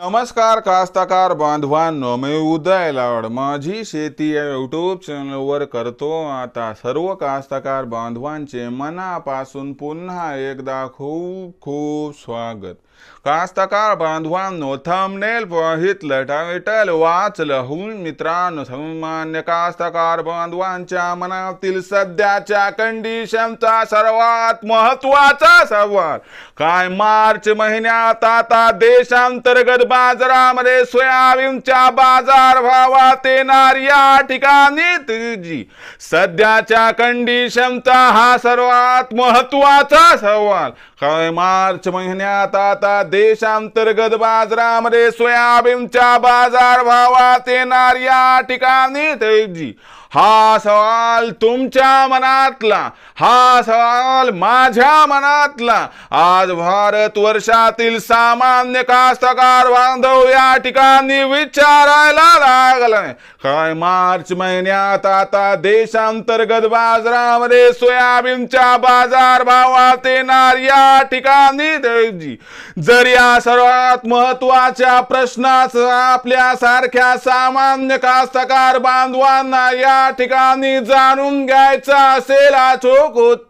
नमस्कार कास्तकार बांधवांनो मी उदय लाड माझी शेती या यूट्यूब चॅनलवर करतो. आता सर्व कास्तकार बांधवांचे मनापासून पुन्हा एकदा खूप खूप स्वागत. कास्तकार बांधवांनो थंबनेल पाहितलं टायटल वाचलं. हून मित्रांनो सामान्य कास्तकार बांधवांच्या मनातील सध्याच्या कंडिशनचा सर्वात महत्त्वाचा सवाल. काय मार्च महिन्यात आता देशांतर्गत बाजारामध्ये सोयाबीनच्या बाजार भावात येणार या ठिकाणी तेजी सध्याच्या कंडिशनचा हा सर्वात महत्त्वाचा सवाल. काय मार्च महिन्यात आता देशांतर्गत बाजारामध्ये सोयाबीनच्या बाजार भावात येणार या ठिकाणी तेजी हा सवाल तुमच्या मनातला हा सवाल माझ्या मनातला. आज भारत वर्षातील सामान्य कास्तकार बांधव या ठिकाणी विचारायला लागला. काय मार्च महिन्यात आता देशांतर्गत बाजारामध्ये सोयाबीनच्या बाजार भावात येणार या ठिकाणी तेजी जर या सर्वात महत्त्वाच्या प्रश्नाचं आपल्या सारख्या सामान्य कास्तकार बांधवांना या ठिकाणी जाणून घ्यायचं असेल अचूक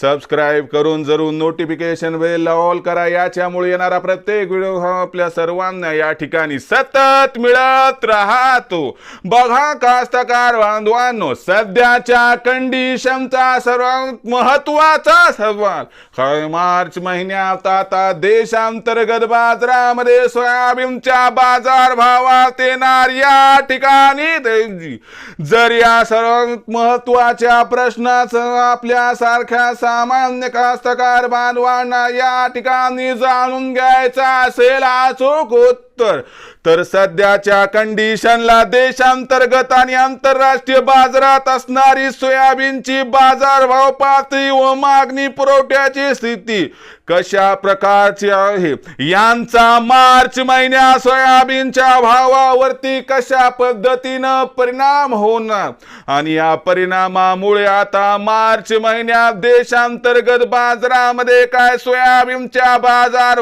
सबस्क्राईब करून जरूर नोटिफिकेशन वेल ऑल करा. याच्यामुळे येणारा प्रत्येक व्हिडिओ हा आपल्या सर्वांना या ठिकाणी सतत मिळत राहतो. बघा कास्तकार बांधवांनो सध्याच्या कंडिशनचा सर्वात महत्त्वाचा सवाल. हय मार्च महिन्यात आता देशांतर्गत बाजारामध्ये सोयाबीनच्या बाजार भावात येणार या ठिकाणी जर या सर्वात महत्त्वाच्या प्रश्नाचं आपल्या सारख्या सामान्य कास्तकार बांधवांना या ठिकाणी जाणून घ्यायचा असेल. अचूक उत्तर. तर सध्याच्या कंडिशनला देशांतर्गत आणि आंतरराष्ट्रीय बाजारात असणारी सोयाबीनची बाजारभाव पातळी व मागणी पुरवठ्याची स्थिती कशा प्रकारची आहे? यांचा मार्च महिन्यात सोयाबीनच्या भावावरती कशा पद्धतीनं परिणाम होणार? आणि या परिणामामुळे आता मार्च महिन्यात देशांतर्गत बाजारामध्ये काय सोयाबीनच्या बाजार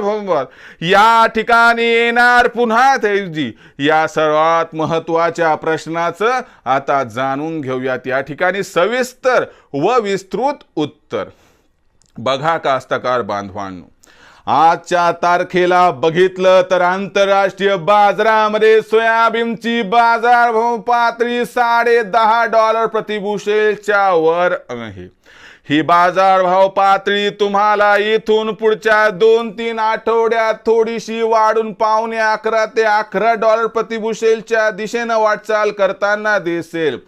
या ठिकाणी येणार पुन्हा तेजी या सर्वात महत्त्वाच्या प्रश्नाचं आता जाणून घेऊयात या ठिकाणी सविस्तर व विस्तृत उत्तर. बघा कास्तकार बांधवांनो आजच्या तारखेला बघितलं तर आंतरराष्ट्रीय बाजारामध्ये सोयाबीनची बाजारभाव पातळी साडे दहा डॉलर प्रतिबुशेलच्या वर आहे. ही बाजारभाव पातळी तुम्हाला इथून पुढच्या दोन तीन आठवड्यात थोडीशी वाढून पावणे अकरा ते अकरा डॉलर प्रतिबुशेलच्या दिशेनं वाटचाल करताना दिसेल.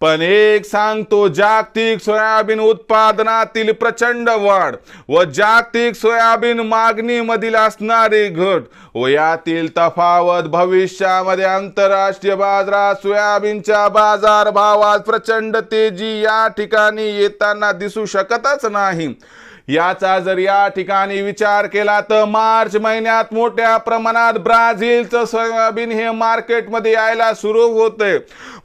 पण एक सांगतो जागतिक सोयाबीन उत्पादनातील प्रचंड वाढ व जागतिक सोयाबीन मागणीमधील असणारी घट व यातील तफावत भविष्यामध्ये आंतरराष्ट्रीय बाजारात सोयाबीनच्या बाजार भावात प्रचंड तेजी या ठिकाणी येताना दिसू शकतच नाही. याचा जर या ठिकाणी विचार केला तर मार्च महिन्यात मोठ्या प्रमाणात ब्राझीलचं सोयाबीन हे मार्केटमध्ये यायला सुरू होते.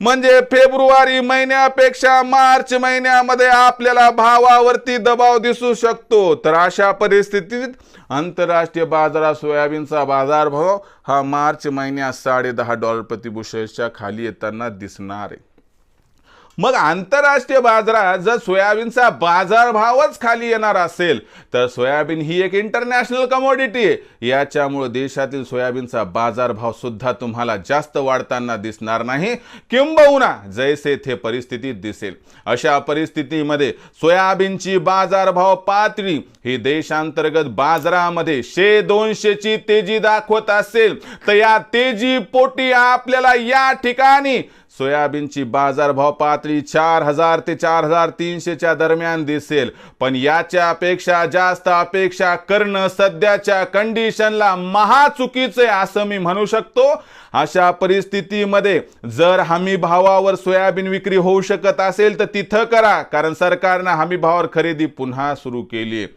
म्हणजे फेब्रुवारी महिन्यापेक्षा मार्च महिन्यामध्ये आपल्याला भावावरती दबाव दिसू शकतो. तर अशा परिस्थितीत आंतरराष्ट्रीय बाजारात सोयाबीनचा बाजारभाव हा मार्च महिन्यात साडे दहा डॉलर प्रतिबुशेलच्या खाली येताना दिसणार आहे. मग आंतरराष्ट्रीय बाजारात जर सोयाबीनचा बाजारभावच खाली येणार असेल तर सोयाबीन ही एक इंटरनॅशनल कमोडिटी आहे याच्यामुळे देशातील सोयाबीनचा बाजारभाव सुद्धा तुम्हाला जास्त वाढताना दिसणार नाही. किंबहुना जैसे थे परिस्थितीत दिसेल. अशा परिस्थितीमध्ये सोयाबीनची बाजारभाव पातळी ही देशांतर्गत बाजारामध्ये शे दोनशेची तेजी दाखवत असेल तर या तेजी पोटी आपल्याला या ठिकाणी सोयाबीनची बाजारभाव पातळी चार हजार ते चार हजार तीनशेच्या दरम्यान दिसेल. पण याच्यापेक्षा जास्त अपेक्षा करणं सध्याच्या कंडिशनला महाचुकीचे असं मी म्हणू शकतो. अशा परिस्थितीमध्ये जर हमी भावावर सोयाबीन विक्री होऊ शकत असेल तर तिथं करा कारण सरकारनं हमी भावावर खरेदी पुन्हा सुरू केली आहे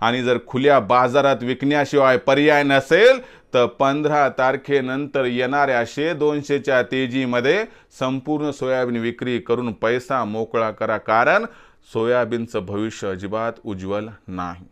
आणि जर खुल्या बाजारात विकण्याशिवाय पर्याय नसेल तर पंधरा तारखेनंतर येणाऱ्या शे दोनशेच्या तेजीमध्ये संपूर्ण सोयाबीन विक्री करून पैसा मोकळा करा कारण सोयाबीनचं भविष्य अजिबात उज्ज्वल नाही.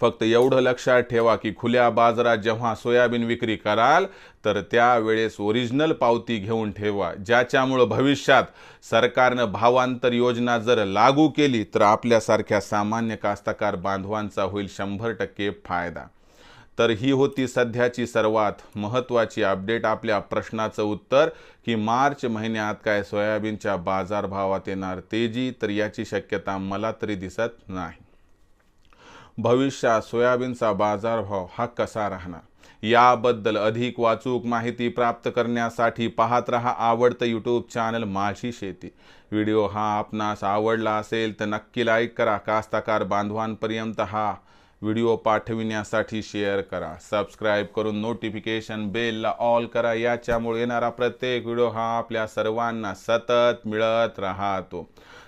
फक्त एवढं लक्षात ठेवा की खुल्या बाजारात जेव्हा सोयाबीन विक्री कराल तर त्यावेळेस ओरिजिनल पावती घेऊन ठेवा. ज्याच्यामुळं भविष्यात सरकारनं भावांतर योजना जर लागू केली तर आपल्यासारख्या सामान्य कास्तकार बांधवांचा होईल शंभर टक्के फायदा. तर ही होती सध्याची सर्वात महत्त्वाची अपडेट आपल्या प्रश्नाचं उत्तर की मार्च महिन्यात काय सोयाबीनच्या बाजारभावात येणार तेजी तर याची शक्यता मला तरी दिसत नाही. भविष्यात सोयाबीनचा बाजारभाव हा कसा राहणार? याबद्दल अधिक वाचूक माहिती प्राप्त करण्यासाठी पाहत रहा आवडतं यूट्यूब चॅनल माझी शेती. व्हिडिओ हा आपणास आवडला असेल तर नक्की लाईक करा. कास्ताकार बांधवांपर्यंत हा व्हिडिओ पाठविण्यासाठी शेअर करा. सबस्क्राईब करून नोटिफिकेशन बेलला ऑल करा. याच्यामुळे येणारा प्रत्येक व्हिडिओ हा आपल्या सर्वांना सतत मिळत राहतो.